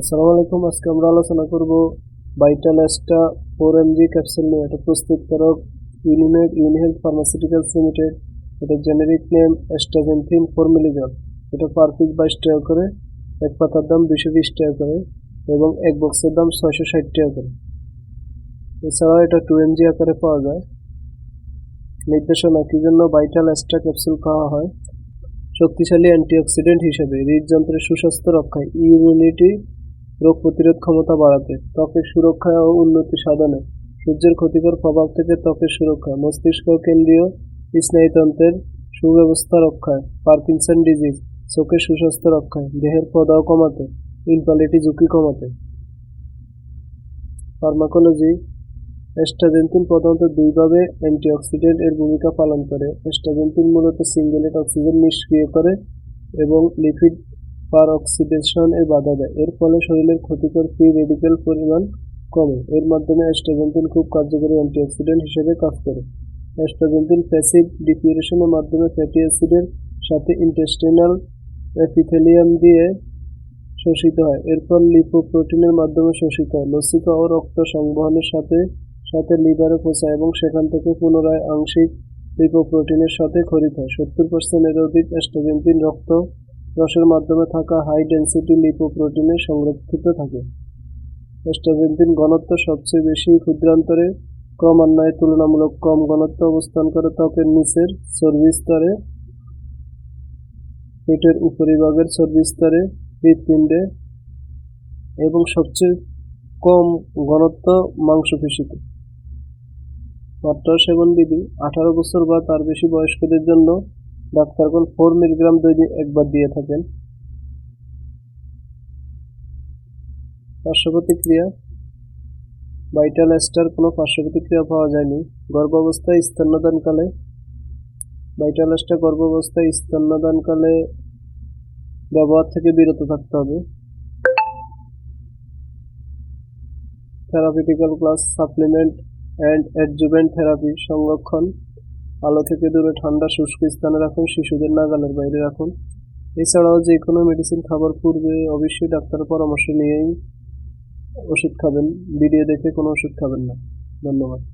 আসসালামু আলাইকুম, আজকে আমরা আলোচনা করব Vital Asta four MG capsule নিয়ে। এটা প্রস্তুতকারক ইউনিমেড ইউনিহেলথ ফার্মাসিউটিক্যালস লিমিটেড এটা generic name astaxanthin four milligram এটা পার পিস বাইশ টাকা করে, এক পাতার দাম দুশো বিশ টাকা করে এবং এক বক্সের দাম ছয়শো ষাট টাকা করে। এছাড়াও এটা টু এমজি আকারে পাওয়া যায়। নির্দেশনা, কি জন্য ভাইটাল এস্ট্রা ক্যাপসুল খাওয়া হয়? শক্তিশালী অ্যান্টিঅক্সিডেন্ট হিসেবে হৃদযন্ত্রের সুস্বাস্থ্য রক্ষায় ইমিউনিটি রোগ প্রতিরোধ ক্ষমতা বাড়াতে, ত্বকের সুরক্ষা ও উন্নতি সাধনে। সূর্যের ক্ষতিকর প্রভাব থেকে ত্বকের সুরক্ষা, মস্তিষ্ক কেন্দ্রীয় স্নায়ুতন্ত্রের সুব্যবস্থা রক্ষায়, পার্কিনসন ডিজিজ, চোখের সুস্বাস্থ্য রক্ষায়, দেহের প্রদাহ কমাতে ইনফালিটি ঝুঁকি কমাতে। ফার্মাকোলজি এস্টাজেন্টিন প্রধানত দুইভাবে অ্যান্টিঅক্সিডেন্ট এর ভূমিকা পালন করে। এস্টাজেন্টিন মূলত সিঙ্গেলেট অক্সিজেন নিষ্ক্রিয় করে এবং লিপিড পার অক্সিডেশন বাধা দেয়। এর ফলে শরীরের ক্ষতিকর ফ্রি রেডিক্যাল পরিমাণ কমে। এর মাধ্যমে এস্টাজেন্টিন খুব কার্যকরী অ্যান্টিঅক্সিডেন্ট হিসেবে কাজ করে। এস্টাজেন্টিন প্যাসিভ ডিপিউরেশনের মাধ্যমে ফ্যাটি অ্যাসিডের সাথে ইন্টেস্টিনাল এপিথেলিয়াম দিয়ে শোষিত হয়। এরপর লিপোপ্রোটিনের মাধ্যমে শোষিত হয়। লসিকা ও রক্ত সংবহনের সাথে সাথে লিভারে পৌঁছায় এবং সেখান থেকে পুনরায় আংশিক লিপোপ্রোটিনের সাথে খরিত হয়। সত্তর পার্সেন্টের অধিক এস্টাজেন্টিন রক্ত রসের মাধ্যমে থাকা হাই ডেন্সিটি লিপোপ্রোটিনে সংরক্ষিত থাকে। এস্টাজেন্টিন ঘনত্ব সবচেয়ে বেশি ক্ষুদ্রান্তরে ক্রমান্বয়ে তুলনামূলক কম ঘনত্ব অবস্থান করে ত্বকের নিচের চর্বি স্তরে, পেটের উপরিভাগের চর্বি স্তরে, হৃৎপিণ্ডে, এবং সবচেয়ে কম ঘনত্ব মাংসপেশিতে। মাত্রা সেবন বিধি, আঠারো বছর বা তার বেশি বয়স্কদের জন্য ডাক্তারগণ ফোর মিলিগ্রাম দৈনিক একবার দিয়ে থাকেন। পার্শ্ব প্রতিক্রিয়া ভাইটাল এস্টার কোনো পার্শ্ব প্রতিক্রিয়া পাওয়া যায়নি। গর্ভাবস্থায় স্তন্যদানকালে ভাইটাল এস্টার গর্ভাবস্থায় স্তন্যদানকালে ব্যবহার থেকে বিরত থাকতে হবে। Therapeutical class supplement and adjuvant therapy সংরক্ষণ। আলো থেকে দূরে ঠান্ডা শুষ্ক স্থানে রাখুন, শিশুদের নাগালের বাইরে রাখুন। এছাড়াও যে কোনো মেডিসিন খাবার পূর্বে অবশ্যই ডাক্তারের পরামর্শ নিয়েই ওষুধ খাবেন। ভিডিও দেখে কোনো ওষুধ খাবেন না। ধন্যবাদ।